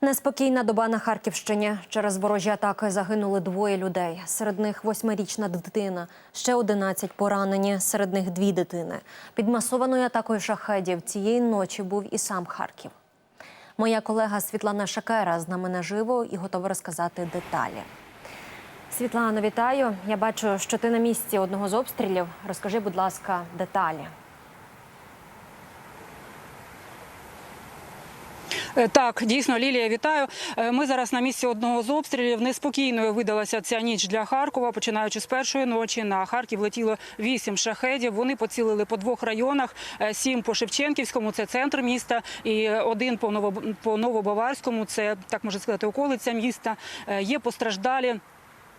Неспокійна доба на Харківщині. Через ворожі атаки загинули двоє людей. Серед них восьмирічна дитина, ще 11 поранені, серед них дві дитини. Під масованою атакою шахедів цієї ночі був і сам Харків. Моя колега Світлана Шакера з нами наживо і готова розказати деталі. Світлано, вітаю. Я бачу, що ти на місці одного з обстрілів. Розкажи, будь ласка, деталі. Так, дійсно, Лілія, вітаю. Е, Ми зараз на місці одного з обстрілів. Неспокійною видалася ця ніч для Харкова. Починаючи з першої ночі на Харків летіло вісім шахедів. Вони поцілили по двох районах: Е, сім по Шевченківському, це центр міста, і один по Ново- Новобаварському, це так можна сказати, околиця міста. Е, Є постраждалі.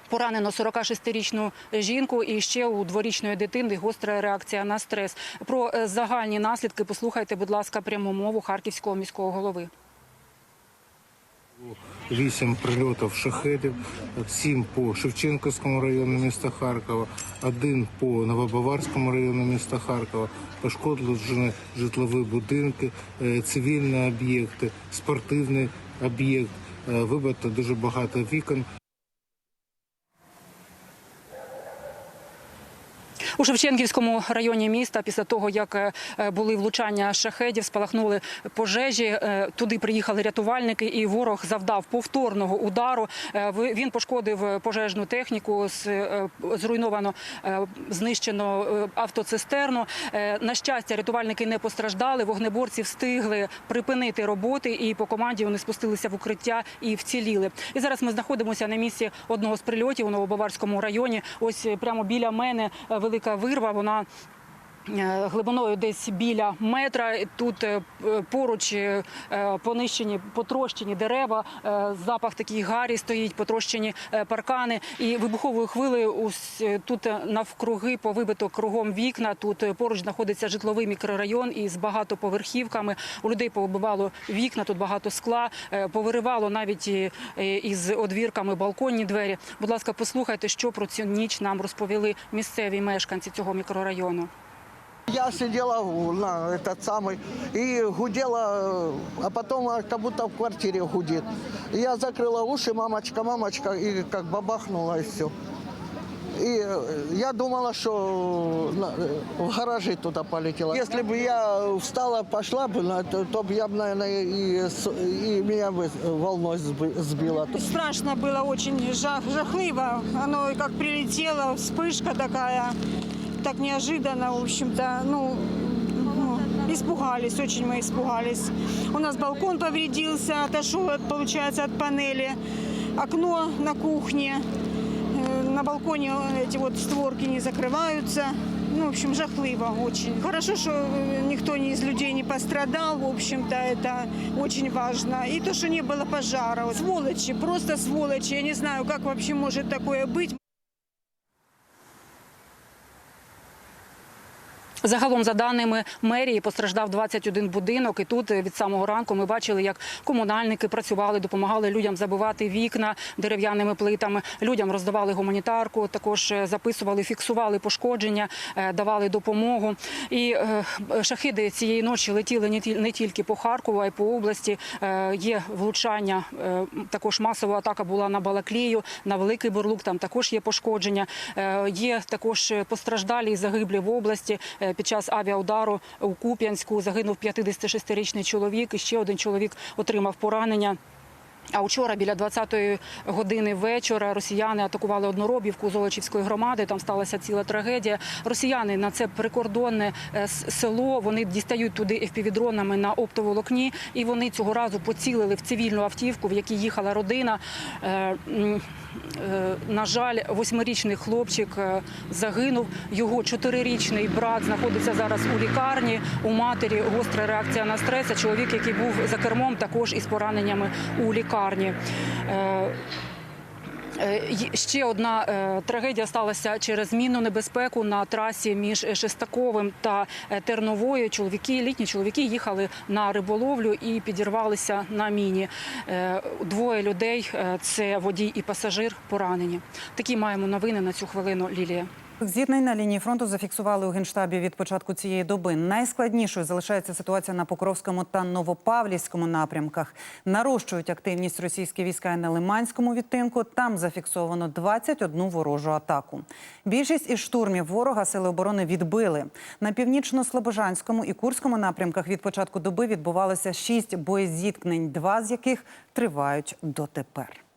Поранено 46-річну жінку і ще у дворічної дитини гостра реакція на стрес. Про е, загальні наслідки послухайте, будь ласка, пряму мову харківського міського голови. Вісім прильотів шахедів, сім по Шевченківському району міста Харкова, один по Новобаварському району міста Харкова. Пошкоджені житлові будинки, е, цивільні об'єкти, спортивний об'єкт. Е, Вибито дуже багато вікон. У Шевченківському районі міста, після того як е, були влучання шахедів, спалахнули пожежі. е, Туди приїхали рятувальники, і ворог завдав повторного удару. Е, Він пошкодив пожежну техніку, зруйновано, знищено автоцистерну. На щастя, рятувальники не постраждали. Вогнеборці встигли припинити роботи, і по команді вони спустилися в укриття і вціліли. І зараз ми знаходимося на місці одного з прильотів у Новобаварському районі. Ось прямо біля мене велика вирва. Вона глибиною десь біля метра. Тут е, поруч е, е, понищені, потрощені дерева, е, запах такий гарі стоїть, потрощені е, паркани. І вибуховою хвилею е, тут е, навкруги повибито кругом вікна. Тут е, поруч знаходиться житловий мікрорайон із багатоповерхівками. У людей повибивало вікна, тут багато скла, е, повиривало навіть е, із одвірками балконні двері. Будь ласка, послухайте, що про цю ніч нам розповіли місцеві мешканці цього мікрорайону. Я сидела на этот самый и гудела, э, а потом как будто в квартире гудит. Я закрыла уши, мамочка, мамочка, и как бабахнуло и все. И э, я думала, что на- э, в гаражи туда полетела. Если бы я встала, пошла бы, то, то бы я наверное, и, и меня бы волной сби- сбила. Страшно было очень, жах, жахливо. Оно как прилетело, вспышка такая, так неожиданно, в общем-то, ну, ну, испугались, очень мы испугались. У нас балкон повредился, отошел, от, получается, от панели, окно на кухне, э, на балконе эти вот створки не закрываются. Ну, в общем, жахливо очень. Хорошо, что э, никто ни из людей не пострадал, в общем-то, это очень важно. И то, что не было пожара. Сволочи, просто сволочи. Я не знаю, как вообще может такое быть. Загалом, за даними мерії, постраждав 21 будинок. І тут е, від самого ранку ми бачили, як комунальники працювали, допомагали людям забивати вікна дерев'яними плитами. Людям роздавали гуманітарку, також е, записували, фіксували пошкодження, е, давали допомогу. І шахиди цієї ночі летіли не ті- не тільки по Харкову, а й по області. Є влучання. Також масова атака була на Балаклію, на Великий Бурлук. Там також є пошкодження. Є також постраждалі і загиблі в області. Під час авіаудару у Куп'янську загинув 56-річний чоловік. І ще один чоловік отримав поранення. А вчора біля 20-ї години вечора росіяни атакували одноробівку Золочівської громади. Там сталася ціла трагедія. Росіяни на це прикордонне е, село. Вони дістають туди FPV-дронами на оптоволокні, і вони цього разу поцілили в цивільну автівку, в якій їхала родина. Е, е, На жаль, восьмирічний хлопчик загинув. Його чотирирічний брат знаходиться зараз у лікарні. У матері гостра реакція на стрес. А чоловік, який був за кермом, також із пораненнями у лікарні. Е, Е, Ще одна е, трагедія сталася через мінну небезпеку на трасі між Шестаковим та Терновою. Чоловіки, літні чоловіки їхали на риболовлю і підірвалися на міні. Двоє людей це водій і пасажир поранені. Такі маємо новини на цю хвилину. Лілія. Зіткнень на лінії фронту зафіксували у генштабі від початку цієї доби. Найскладнішою залишається ситуація на Покровському та Новопавлівському напрямках. Нарощують активність російські війська і на Лиманському відтинку. Там зафіксовано 21 ворожу атаку. Більшість із штурмів ворога сили оборони відбили. На північно-слобожанському і Курському напрямках від початку доби відбувалося шість боєзіткнень, два з яких тривають дотепер.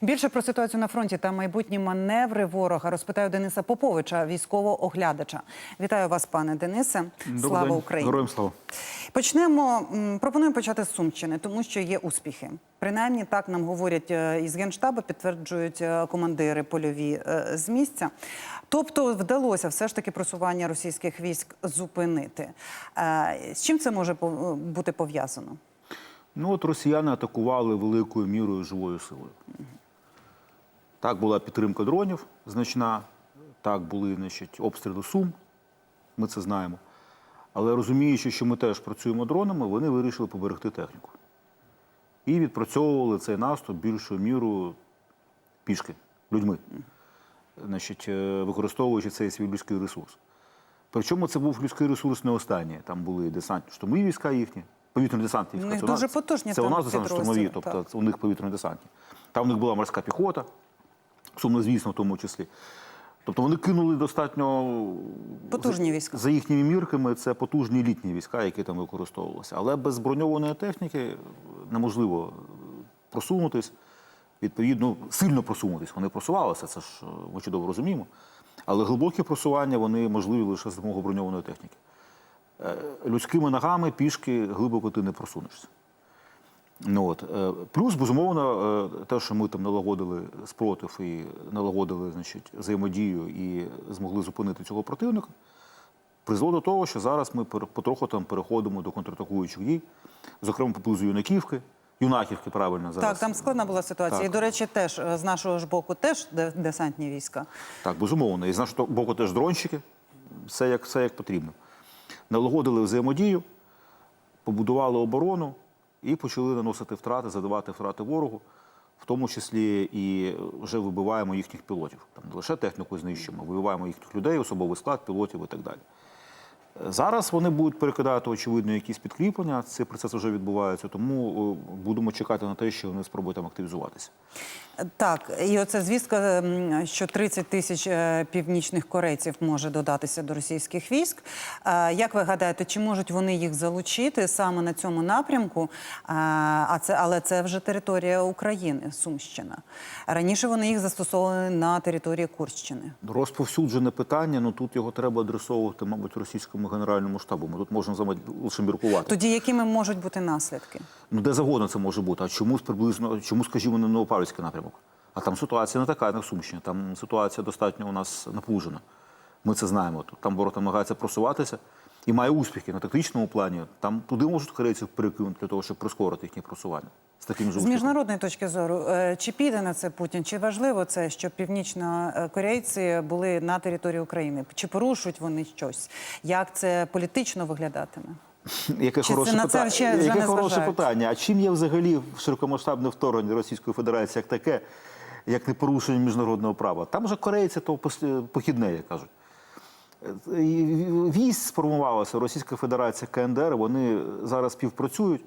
Більше про ситуацію на фронті та майбутні маневри ворога розпитаю Дениса Поповича, військового оглядача. Вітаю вас, пане Денисе. Слава день. Україні! Героям слава. Почнемо. м, Пропонуємо почати з Сумщини, тому що є успіхи. Принаймні так нам говорять е, із генштабу, підтверджують е, командири польові е, з місця. Тобто вдалося все ж таки просування російських військ зупинити. З чим це може бути пов'язано? Ну от росіяни атакували великою мірою живою силою. Так була підтримка дронів значна, так були значить, обстріли Сум, ми це знаємо. Але розуміючи, що ми теж працюємо дронами, вони вирішили поберегти техніку. І відпрацьовували цей наступ більшою мірою пішки, людьми, значить, е, використовуючи цей свій людський ресурс. Причому це був людський ресурс не останній. Там були десантні штурмові війська їхні, повітряні десантні У них дуже потужні Це у нас десантні штурмові, тобто у них повітряні десантні. Там у них була морська піхота, сумнозвісно в тому числі. Тобто вони кинули достатньо Потужні війська. За їхніми мірками це потужні літні війська, які там використовувалися. Але без броньованої техніки неможливо просунутись. Відповідно, сильно просунутись. Вони просувалися, це ж е, ми чудово розуміємо. Але глибокі просування вони можливі лише з допомогою броньованої техніки. Е, Людськими ногами пішки глибоко ти не просунешся. Ну, от. е, Плюс, безумовно, е, те, що ми там налагодили спротив і налагодили значить, взаємодію і змогли зупинити цього противника, призвело до того, що зараз ми потроху там переходимо до контратакуючих дій, зокрема поблизу Юнаківки, Юнаківки, правильно зараз. Так, там складна була ситуація. Так. І, до речі, теж з нашого ж боку теж де- десантні війська. Так, безумовно. І з нашого боку теж дронщики. Все як, все як потрібно. Налагодили взаємодію, побудували оборону і почали наносити втрати, задавати втрати ворогу, в тому числі і вже вибиваємо їхніх пілотів. Там не лише техніку знищуємо, вибиваємо їхніх людей, особовий склад, пілотів і так далі. Зараз вони будуть перекидати, очевидно, якісь підкріплення. Цей процес вже відбувається, тому е, будемо чекати на те, що вони спробують там активізуватися. Так, і оце звістка, що 30 тисяч е, північних корейців може додатися до російських військ. Е, Як ви гадаєте, чи можуть вони їх залучити саме на цьому напрямку? А це, але це вже територія України, Сумщина. Раніше вони їх застосовували на території Курщини. Розповсюджене питання, ну тут його треба адресовувати, мабуть, російському генеральному штабу. Ми тут можемо лише міркувати. Тоді якими можуть бути наслідки? Ну де завгодно це може бути. А чомусь приблизно, чому, скажімо, не Новопавлівський напрямок? А там ситуація не така, як на Сумщині. Там ситуація достатньо у нас напружена. Ми це знаємо. Там ворог намагається просуватися і має успіхи на тактичному плані. Там туди можуть корейців перекинути для того, щоб прискорити їхнє просування. З таким З міжнародної точки зору, е, чи піде на це Путін? Чи важливо це, щоб північнокорейці були на території України? Чи порушують вони щось? Як це політично виглядатиме? Яке Чи хороше, це це питання. ще вже Яке не хороше питання. А чим є взагалі широкомасштабне вторгнення Російської Федерації як таке, як не порушення міжнародного права? Там же корейці то похідне, як кажуть. Вісь сформувалася Російська Федерація КНДР. Вони зараз співпрацюють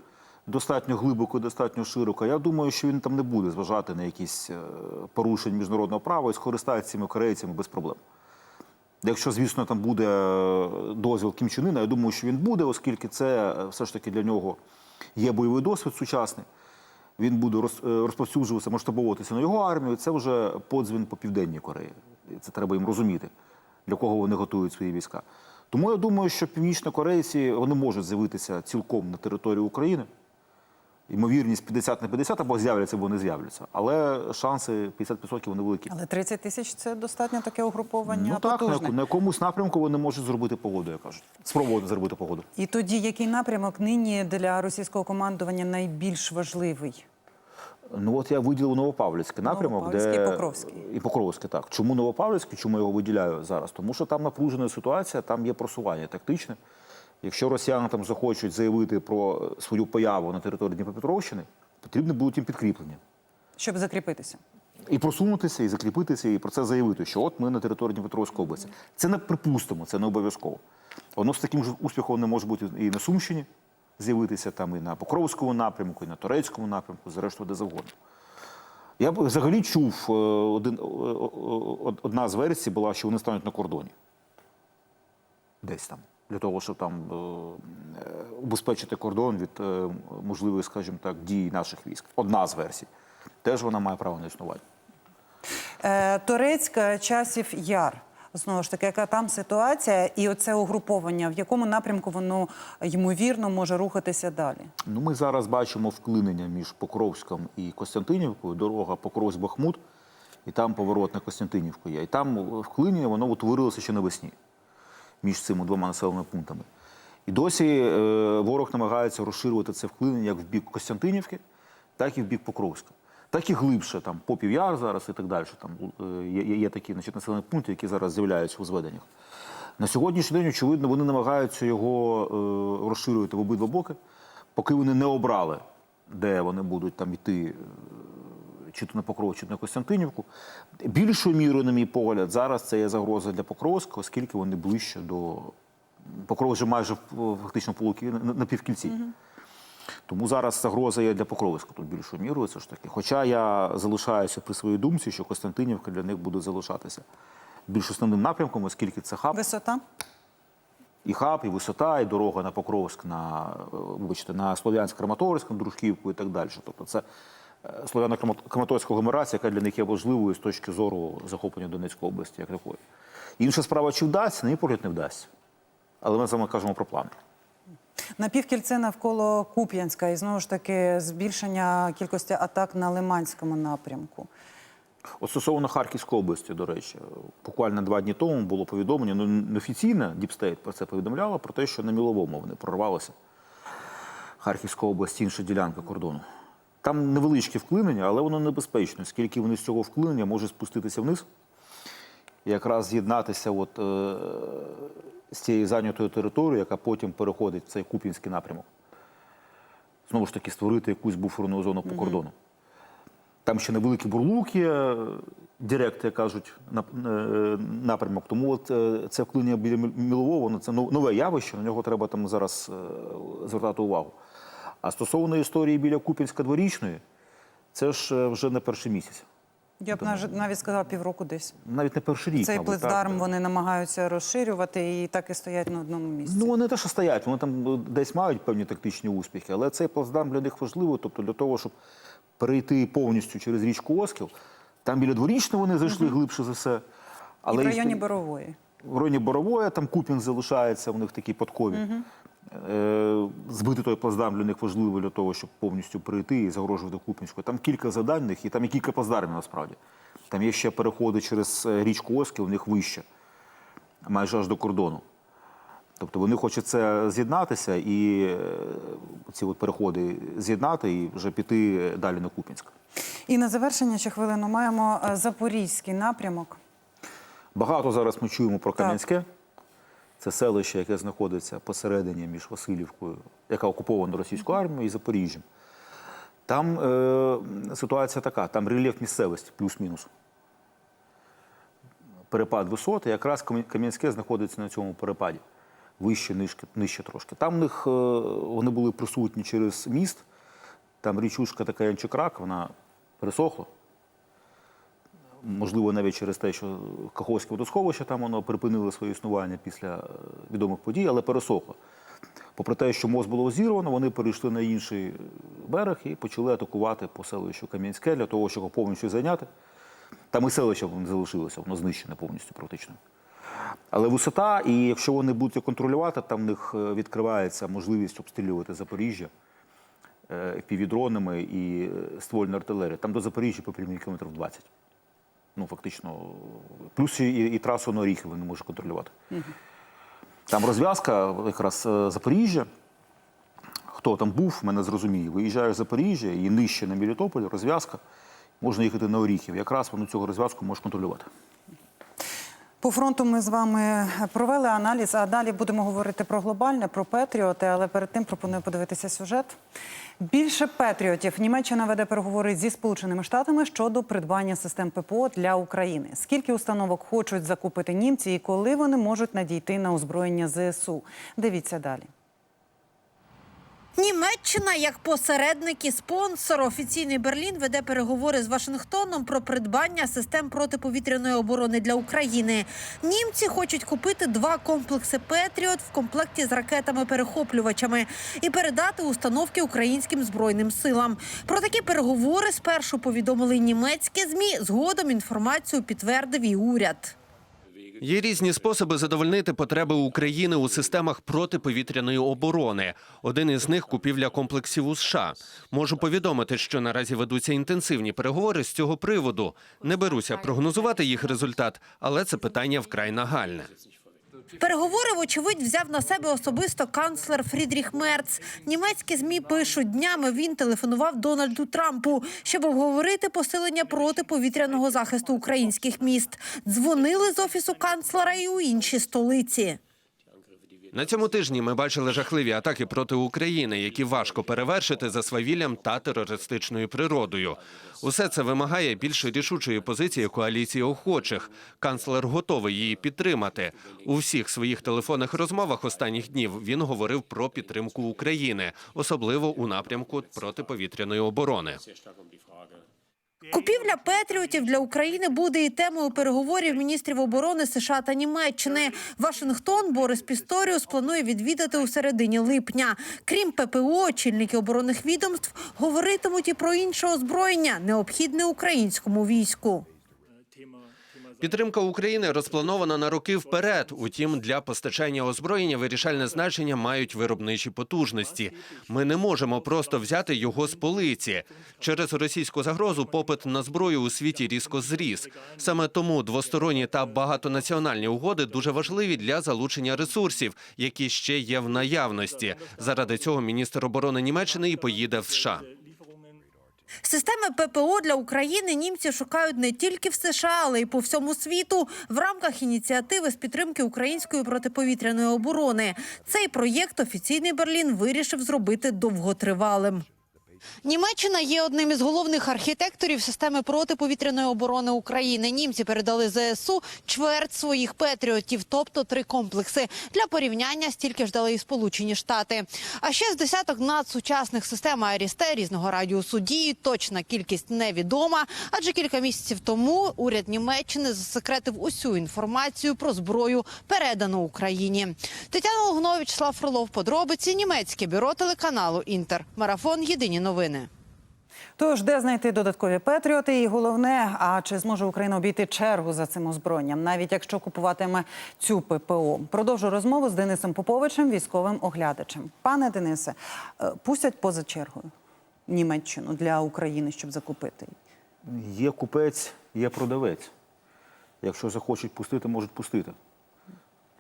достатньо глибоко, достатньо широко. Я думаю, що він там не буде зважати на якісь е, порушення міжнародного права і скористається цими корейцями без проблем. Якщо, звісно, там буде е, дозвіл Кім Чен Ына, я думаю, що він буде, оскільки це е, все ж таки для нього є бойовий досвід сучасний. Він буде роз- розповсюджуватися, масштабовуватися на його армію. Це вже подзвін по Південній Кореї. Це треба їм розуміти, для кого вони готують свої війська. Тому я думаю, що північнокорейці вони можуть з'явитися цілком на території України. Ймовірність 50 на 50 або з'являться, або не з'являться. Але шанси 50% вони великі. Але 30 тисяч це достатньо таке угруповання Ну так, на, потужне. на якомусь напрямку вони можуть зробити погоду, як кажуть. Спробувати зробити погоду. І тоді який напрямок нині для російського командування найбільш важливий? Ну от я виділив Новопавлівський напрямок, Новопавлівський де і Покровський. і Покровський, так. Чому Новопавлівський? Чому я його виділяю зараз? Тому що там напружена ситуація, там є просування тактичне. Якщо росіяни там захочуть заявити про свою появу на території Дніпропетровщини, потрібно будуть їм підкріплення. Щоб закріпитися. І просунутися, і закріпитися, і про це заявити, що от ми на території Дніпропетровської області. Це не припустимо, це не обов'язково. Воно з таким ж успіхом не може бути і на Сумщині з'явитися, там і на Покровському напрямку, і на Турецькому напрямку, зрештою, де завгодно. Я взагалі чув е, один, е, е, одна з версій була, що вони стануть на кордоні. Десь там. Для того, щоб там убезпечити кордон від можливих, скажімо так, дій наших військ. Одна з версій. Теж вона має право на існування. Турецька, часів яр. Знову ж таки, яка там ситуація, і оце угруповання, в якому напрямку воно ймовірно може рухатися далі? Ну, ми зараз бачимо вклинення між Покровськом і Костянтинівкою, дорога Покровськ-Бахмут, і там поворот на Костянтинівку є. І там вклинення воно утворилося ще навесні між цими двома населеними пунктами. І досі е, ворог намагається розширювати це вклинення як в бік Костянтинівки, так і в бік Покровська. Так і глибше, там Попів Яр зараз і так далі. Там е, є, є, такі значить, населені пункти, які зараз з'являються у зведеннях. На сьогоднішній день, очевидно, вони намагаються його е, розширювати в обидва боки, поки вони не обрали, де вони будуть там йти, е, чи то на Покров, чи то на Костянтинівку. Більшою мірою, на мій погляд, зараз це є загроза для Покровська, оскільки вони ближче до Покров вже майже фактично полуки на півкільці. Тому зараз загроза є для Покровська тут більшою мірою, це ж таки. Хоча я залишаюся при своїй думці, що Костянтинівка для них буде залишатися більш основним напрямком, оскільки це хаб Висота? і хаб, і висота, і дорога на Покровськ, на, е, вибачте, на Слов'янськ-Краматорськ, на Дружківку і так далі. Тобто це е, Слов'яно-Краматорська агломерація, яка для них є важливою з точки зору захоплення Донецької області як такої. Інша справа, чи вдасться, на мій погляд, не вдасться. Але ми з вами кажемо про плани. Напівкільце навколо Куп'янська і знову ж таки збільшення кількості атак на Лиманському напрямку. От стосовно Харківської області, до речі, буквально два дні тому було повідомлення, ну неофіційно Діпстейт про це повідомляла, про те, що на Міловому вони прорвалися. Харківська область, інша ділянка кордону. Там невеличке вклинення, але воно небезпечне, оскільки вони з цього вклинення можуть спуститися вниз якраз з'єднатися от, е, з цією зайнятою територією, яка потім переходить в цей Куп'янський напрямок. Знову ж таки, створити якусь буферну зону по кордону. Там ще невеликі бурлук є, директ, як кажуть, е, напрямок. Тому от е, це вклинення біля Мілового, воно це нове явище, на нього треба там зараз е, звертати увагу. А стосовно історії біля Купінська дворічної, це ж вже не перший місяць. Я б наж- навіть сказала півроку десь. Навіть не перший рік. Цей так. вони намагаються розширювати і так і стоять на одному місці. Ну, вони те, що стоять, вони там е, десь мають певні тактичні успіхи, але цей плацдарм для них важливий, тобто для того, щоб перейти повністю через річку Оскіл. Там біля дворічної вони зайшли глибше за все. і в районі Борової. в районі Борової, там Купін залишається, у них такі подкові. Збити той плацдарм для них важливо для того, щоб повністю перейти і загрожувати Купінську. Там кілька завдань в них, і там є кілька плацдармів насправді. Там є ще переходи через е, річку Оскіл, у них вище, майже аж до кордону. Тобто вони хочуть це з'єднатися і е, ці от переходи з'єднати і вже піти далі на Купінськ. І на завершення ще хвилину маємо е, Запорізький напрямок. Багато зараз ми чуємо про Кам'янське. Це селище, яке знаходиться посередині між Васильівкою, яка окупована російською армією, і Запоріжжям. Там е, ситуація така: там рельєф місцевості, плюс-мінус. Перепад висоти, якраз Кам'янське знаходиться на цьому перепаді, вище, нижче, нижче трошки. Там в них е, вони були присутні через міст. Там річушка така Янчикрак, вона пересохла можливо, навіть через те, що Каховське водосховище там воно припинило своє існування після е, відомих подій, але пересохло. Попри те, що мост було зірвано, вони перейшли на інший берег і почали атакувати по селищу Кам'янське для того, щоб повністю зайняти. Там і селище не залишилося, воно знищене повністю практично. Але висота, і якщо вони будуть контролювати, там в них е, відкривається можливість обстрілювати Запоріжжя е, півдронами і ствольною артилерією. Там до Запоріжжя потрібно кілометрів 20 ну фактично, плюс і, і трасу на Оріхи не може контролювати. Там розв'язка, якраз е, Запоріжжя. Хто там був, мене зрозуміє. Виїжджаєш з Запоріжжя і нижче на Мелітополь, розв'язка, можна їхати на Оріхів. Якраз воно цього розв'язку може контролювати. По фронту ми з вами провели аналіз, а далі будемо говорити про глобальне, про Петріоти, але перед тим пропоную подивитися сюжет. Більше Петріотів. Німеччина веде переговори зі Сполученими Штатами щодо придбання систем ППО для України. Скільки установок хочуть закупити німці і коли вони можуть надійти на озброєння ЗСУ? Дивіться далі. Німеччина як посередник і спонсор офіційний Берлін веде переговори з Вашингтоном про придбання систем протиповітряної оборони для України. Німці хочуть купити два комплекси Петріот в комплекті з ракетами-перехоплювачами і передати установки українським збройним силам. Про такі переговори спершу повідомили німецькі змі. Згодом інформацію підтвердив і уряд. Є різні способи задовольнити потреби України у системах протиповітряної оборони. Один із них купівля комплексів у США. Можу повідомити, що наразі ведуться інтенсивні переговори з цього приводу. Не беруся прогнозувати їх результат, але це питання вкрай нагальне. Переговори, вочевидь, взяв на себе особисто канцлер Фрідріх Мерц. Німецькі змі пишуть днями. Він телефонував Дональду Трампу, щоб обговорити посилення протиповітряного захисту українських міст. Дзвонили з офісу канцлера і у інші столиці. На цьому тижні ми бачили жахливі атаки проти України, які важко перевершити за свавіллям та терористичною природою. Усе це вимагає більш рішучої позиції коаліції охочих. Канцлер готовий її підтримати. У всіх своїх телефонних розмовах останніх днів він говорив про підтримку України, особливо у напрямку протиповітряної оборони. Купівля Петріотів для України буде і темою переговорів міністрів оборони США та Німеччини. Вашингтон Борис Пісторіус планує відвідати у середині липня. Крім ППО, очільники оборонних відомств говоритимуть і про інше озброєння, необхідне українському війську. Підтримка України розпланована на роки вперед. Утім, для постачання озброєння вирішальне значення мають виробничі потужності. Ми не можемо просто взяти його з полиці. Через російську загрозу попит на зброю у світі різко зріс. Саме тому двосторонні та багатонаціональні угоди дуже важливі для залучення ресурсів, які ще є в наявності. Заради цього міністр оборони Німеччини і поїде в США. Системи ППО для України німці шукають не тільки в США, але й по всьому світу в рамках ініціативи з підтримки української протиповітряної оборони. Цей проєкт офіційний Берлін вирішив зробити довготривалим. Німеччина є одним із головних архітекторів системи протиповітряної оборони України. Німці передали ЗСУ чверть своїх петріотів, тобто три комплекси. Для порівняння стільки ж дали і Сполучені Штати. А ще з десяток надсучасних систем АРІСТЕ різного радіусу дії. Точна кількість невідома. Адже кілька місяців тому уряд Німеччини засекретив усю інформацію про зброю, передану Україні. Тетяна Логнович, Слав Фролов, подробиці німецьке бюро телеканалу Інтер. Марафон. Єдині новини. Тож, де знайти додаткові патріоти? І головне, а чи зможе Україна обійти чергу за цим озброєнням, навіть якщо купуватиме цю ППО? Продовжу розмову з Денисом Поповичем, військовим оглядачем. Пане Денисе, е, пустять поза чергою Німеччину для України, щоб закупити. Є купець, є продавець. Якщо захочуть пустити, можуть пустити.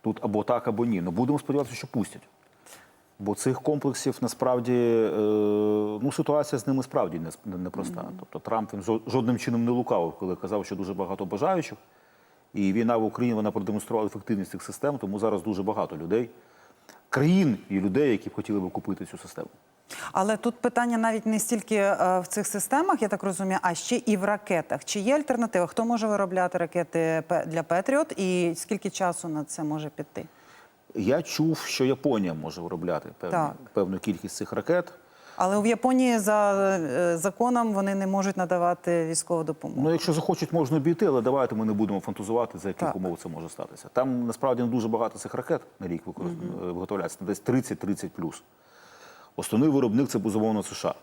Тут або так, або ні. Ну будемо сподіватися, що пустять. Бо цих комплексів насправді е, ну, ситуація з ними справді не- непроста. Тобто Трамп він жодним чином не лукавив, коли казав, що дуже багато бажаючих. І війна в Україні вона продемонструвала ефективність цих систем, тому зараз дуже багато людей, країн і людей, які б хотіли би купити цю систему. Але тут питання навіть не стільки е, в цих системах, я так розумію, а ще і в ракетах. Чи є альтернатива? Хто може виробляти ракети для Петріот і скільки часу на це може піти? Я чув, що Японія може виробляти певну, певну кількість цих ракет. Але в Японії за е, законом вони не можуть надавати військову допомогу. Ну, якщо захочуть, можна обійти, але давайте ми не будемо фантазувати, за яких умов це може статися. Там насправді не дуже багато цих ракет на рік викор- е, виготовляється, десь 30-30 плюс. Основний виробник це безумовно США.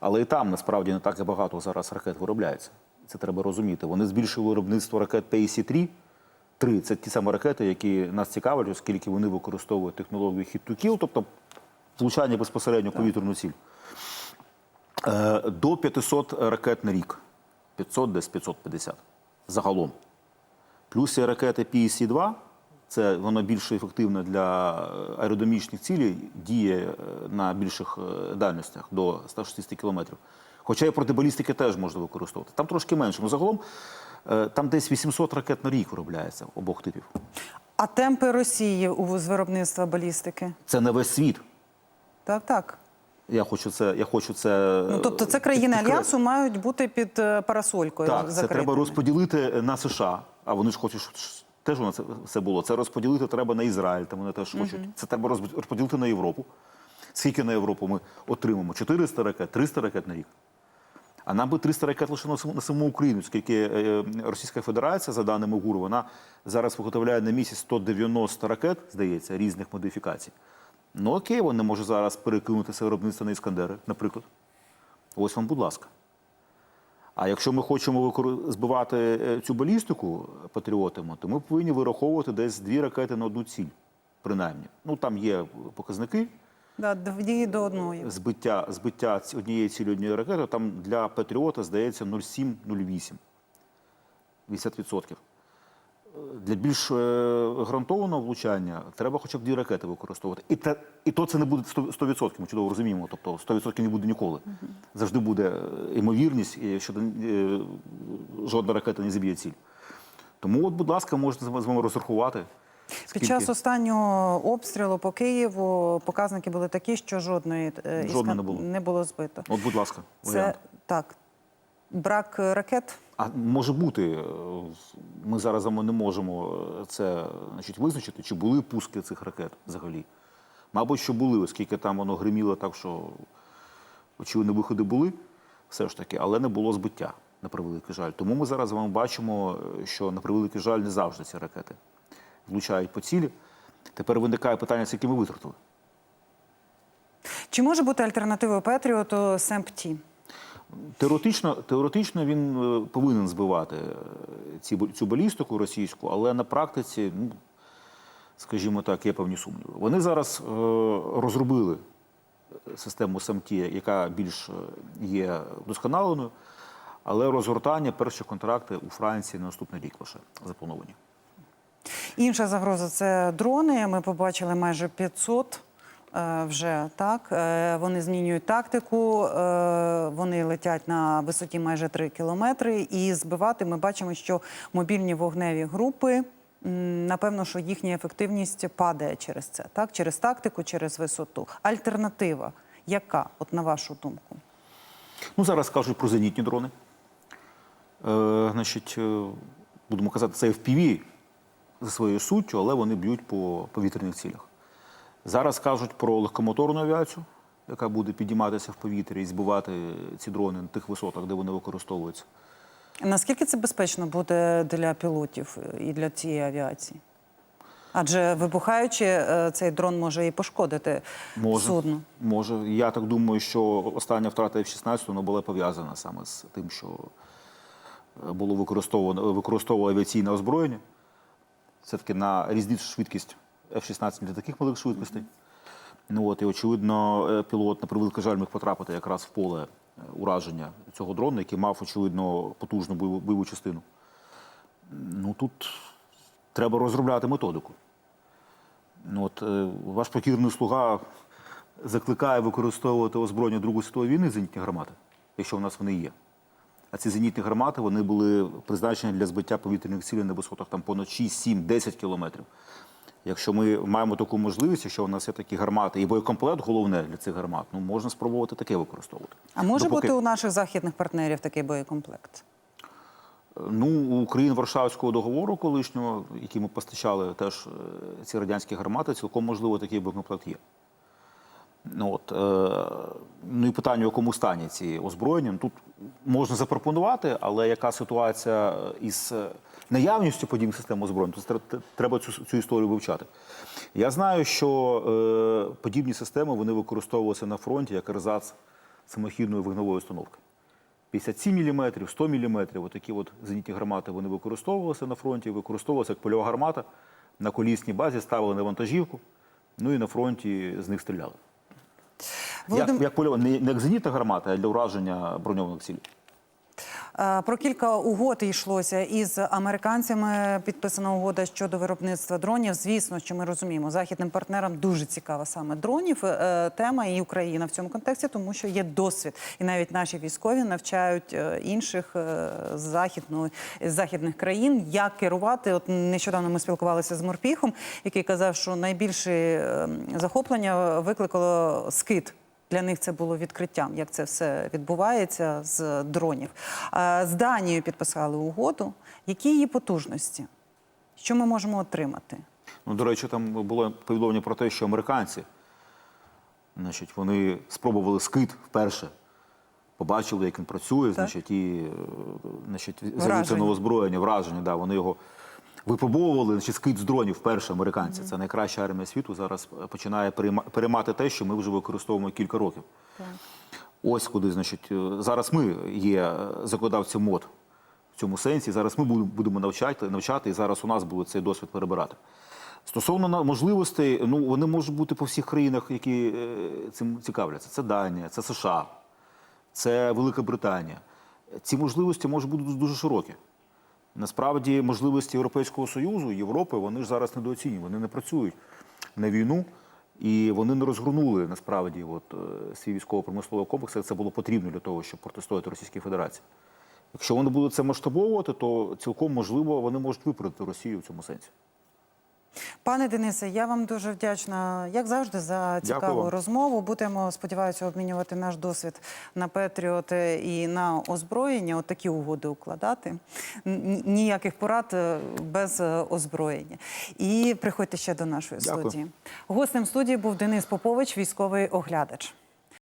Але і там насправді не так і багато зараз ракет виробляється. Це треба розуміти. Вони збільшили виробництво ракет PAC-3. Три це ті самі ракети, які нас цікавлять, оскільки вони використовують технологію hit-to-kill, тобто влучання безпосередньо повітряну ціль. Е, До 500 ракет на рік. 500, десь 550 загалом. Плюс є ракети PEC-2, це воно більш ефективне для аеродинамічних цілей, діє е, на більших е, дальностях до 160 кілометрів. Хоча і проти балістики теж можна використовувати. Там трошки менше. Ну загалом там десь 800 ракет на рік виробляється обох типів. А темпи Росії у з виробництва балістики? Це не весь світ. Так, так. Я хочу це. Я хочу це. Ну тобто, це країни підкре- альянсу мають бути під е, парасолькою. Так, це треба розподілити на США. А вони ж хочуть, щоб теж у нас це все було. Це розподілити треба на Ізраїль, там вони теж хочуть. Це треба розподілити на Європу. Скільки на Європу ми отримаємо? 400 ракет, 300 ракет на рік. А нам би 300 ракет лише на саму, Україну, оскільки е, Російська Федерація, за даними ГУР, вона зараз виготовляє на місяць 190 ракет, здається, різних модифікацій. Ну окей, вони можуть зараз перекинути це виробництво на Іскандери, наприклад. Ось вам, будь ласка. А якщо ми хочемо збивати е, цю балістику патріотами, то ми повинні вираховувати десь дві ракети на одну ціль, принаймні. Ну там є показники Да, дві до одної. збиття, збиття однієї цілі однієї ракети. Там для патріота здається 0,7-0,8. 50%. Е, Для більш е, гарантованого влучання треба хоча б дві ракети використовувати. І, те, і то це не буде 100%, 100%, ми чудово розуміємо. Тобто 100% не буде ніколи. Завжди буде е, ймовірність, і що е, жодна ракета не зіб'є ціль. Тому, от, будь ласка, можете з вами розрахувати. Під час останнього обстрілу по Києву показники були такі, що жодної е, Жодної не було. не було збито. От, будь ласка, Це так. Брак ракет. А може бути, е, ми зараз не можемо е, це значить, визначити, чи були пуски цих ракет взагалі. Мабуть, що були, оскільки там воно гриміло так, що очевидно виходи були все ж таки, але не було збиття, на превеликий жаль. Тому ми зараз з вами бачимо, що на превеликий жаль не завжди ці ракети влучають по цілі. Тепер виникає питання, скільки ми витратили. Чи може бути альтернативою Петріоту СМПТі? Теоретично, теоретично він е, повинен збивати е, ці, цю балістику російську, але на практиці, ну, скажімо так, є певні сумніви. Вони зараз е, розробили систему СМТ, яка більш е, є досконаленою, але розгортання, перші контракти у Франції на наступний рік лише заплановані. Інша загроза це дрони. Ми побачили майже 500 е, вже так. Е, Вони змінюють тактику, е, вони летять на висоті майже 3 кілометри. І збивати ми бачимо, що мобільні вогневі групи. Напевно, що їхня ефективність падає через це, так через тактику, через висоту. Альтернатива, яка, от на вашу думку? Ну, зараз кажуть про зенітні дрони. Е, значить, будемо казати, це FPV за своєю суттю, але вони б'ють по повітряних цілях. Зараз кажуть про легкомоторну авіацію, яка буде підійматися в повітря і збивати ці дрони на тих висотах, де вони використовуються. Наскільки це безпечно буде для пілотів і для цієї авіації? Адже вибухаючи, е, цей дрон може і пошкодити Може. судно. Може, я так думаю, що остання втрата F-16 була пов'язана саме з тим, що е, було використовано використовувало авіаційне озброєння. Все-таки на різницю швидкість F-16 для таких малих швидкостей. Ну от і очевидно, е, пілот на превеликий жаль міг потрапити якраз в поле е, ураження цього дрона, який мав очевидно потужну бойову, бойову частину. Ну тут треба розробляти методику. Ну, от, е, ваш покірний слуга закликає використовувати озброєння Другої світової війни зенітні гармати, якщо в нас вони є. А ці зенітні гармати вони були призначені для збиття повітряних цілей на висотах там понад 6, 7, 10 кілометрів. Якщо ми маємо таку можливість, якщо у нас є такі гармати і боєкомплект головне для цих гармат, ну можна спробувати таке використовувати. А може Допоки- бути у наших західних партнерів такий боєкомплект? Ну, у Україн Варшавського договору колишнього, який ми постачали теж е, ці радянські гармати, цілком можливо такий боєкомплект є. Ну, от, е, ну і питання, в якому стані ці озброєння. Ну, Тут можна запропонувати, але яка ситуація із е, наявністю подібних систем озброєнь, то треба цю, цю історію вивчати. Я знаю, що е, подібні системи вони використовувалися на фронті як ерзац самохідної вогневої установки. 57 мм, 100 мм, отакі от зенітні гармати вони використовувалися на фронті, використовувалися як польова гармата на колісній базі, ставили на вантажівку, ну і на фронті з них стріляли. Як, Володим- як польова, не, не як зенітна гармата, а для ураження броньованих цілей. Е, Про кілька угод йшлося із американцями. Підписана угода щодо виробництва дронів. Звісно, що ми розуміємо, західним партнерам дуже цікава саме дронів. е, Тема і Україна в цьому контексті, тому що є досвід, і навіть наші військові навчають е, інших західної західних країн, як керувати. От нещодавно ми спілкувалися з Морпіхом, який казав, що найбільше е, захоплення викликало скид. Для них це було відкриттям, як це все відбувається з дронів. З Данією підписали угоду. Які її потужності? Що ми можемо отримати? Ну, до речі, там було повідомлення про те, що американці, значить, вони спробували скид вперше, побачили, як він працює, значить, і е, значить, з'явилося Враження. нове озброєння, враження. Да, вони його випробовували, значить, скид з дронів вперше американці. Це найкраща армія світу. Зараз починає переймати те, що ми вже використовуємо кілька років. Ось куди, значить, е, зараз ми є е, закладавцем мод в цьому сенсі. Зараз ми будемо- навчати, навчати, і зараз у нас буде цей досвід перебирати. Стосовно можливостей, ну вони можуть бути по всіх країнах, які е, цим цікавляться. Це Данія, це США, це Велика Британія. Ці можливості можуть бути дуже широкі. Насправді, можливості Європейського Союзу, Європи, вони ж зараз недооцінюють, вони не працюють на війну. І вони не розгорнули насправді от, е, свій військово-промисловий комплекс. Це було потрібно для того, щоб протистояти Російській Федерації. Якщо вони будуть це масштабовувати, то цілком можливо вони можуть випередити Росію в цьому сенсі. Пане Денисе, я вам дуже вдячна, як завжди, за цікаву Дякую. розмову. Будемо, сподіваюся, обмінювати наш досвід на Петріот і на озброєння, от такі угоди укладати. Ніяких порад е, без е, озброєння. І приходьте ще до нашої Дякую. студії. Гостем студії був Денис Попович, військовий оглядач.